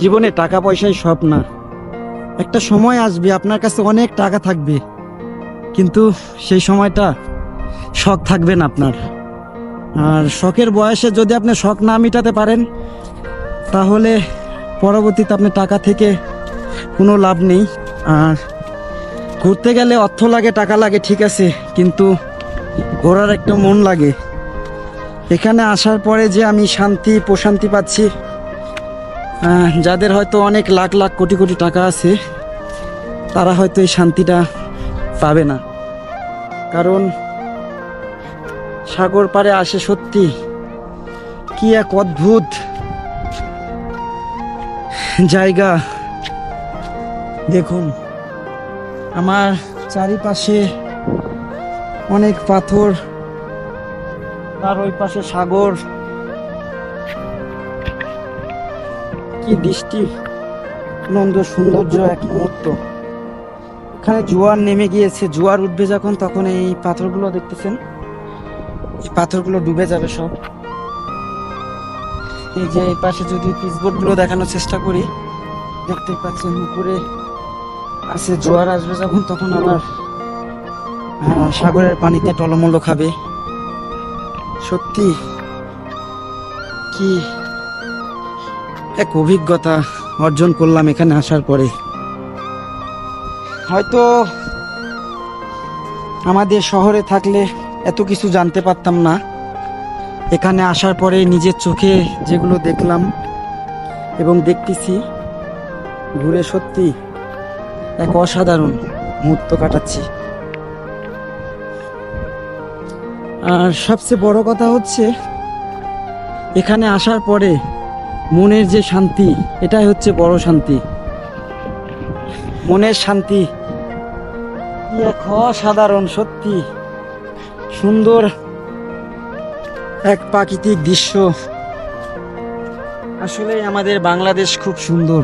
জীবনে টাকা পয়সাই সব না। একটা সময় আসবে, আপনার কাছে অনেক টাকা থাকবে। কিন্তু সেই সময়টা শখ থাকবে না আপনার। আর শখের বয়সে যদি আপনি শখ না মেটাতে পারেন, তাহলে পরবর্তীতে আপনি টাকা থেকে কোনো লাভ নেই। আর ঘুরতে গেলে অর্থ লাগে, টাকা লাগে, ঠিক আছে, কিন্তু ঘোরার একটা মন লাগে। এখানে আসার পরে যে আমি শান্তি, প্রশান্তি পাচ্ছি যাদের হয়তো অনেক লাখ লাখ কোটি কোটি টাকা আছে, তারা হয়তো এই শান্তিটা পাবে না। কারণ সাগর পাড়ে আসে সত্যি কি এক অদ্ভুত জায়গা। দেখুন, আমার চারিপাশে অনেক পাথর তার ওই পাশে সাগর। কি দৃষ্টি? নন্দ সৌন্দর্য এক মুহূর্ত। এখানে জোয়ার নেমে গিয়েছে। জোয়ার উঠবে যখন, তখন এই পাথরগুলো দেখতেছেন? এই পাথরগুলো ডুবে যাবে সব। এই যে এই পাশে যদি পিচবোর্ডগুলো দেখানোর চেষ্টা করি, দেখতে পাচ্ছেন উপরে আছে জোয়ার আসবে যখন, তখন আবার সাগরের পানিতে টলমল খাবে। সত্যি, কি এক অভিজ্ঞতা অর্জন করলাম এখানে আসার পরে। হয়তো আমাদের শহরে থাকলে এত কিছু জানতে পারতাম না। এখানে আসার পরে নিজের চোখে যেগুলো দেখলাম এবং দেখতেছি, ঘুরে সত্যি এক অসাধারণ মুহূর্ত কাটাচ্ছি। আর সবচেয়ে বড় কথা হচ্ছে, এখানে আসার পরে মনের যে শান্তি, এটাই হচ্ছে বড় শান্তি। মনের শান্তি এক অসাধারণ সত্যি। সুন্দর এক প্রাকৃতিক দৃশ্য। আসলে আমাদের বাংলাদেশ খুব সুন্দর।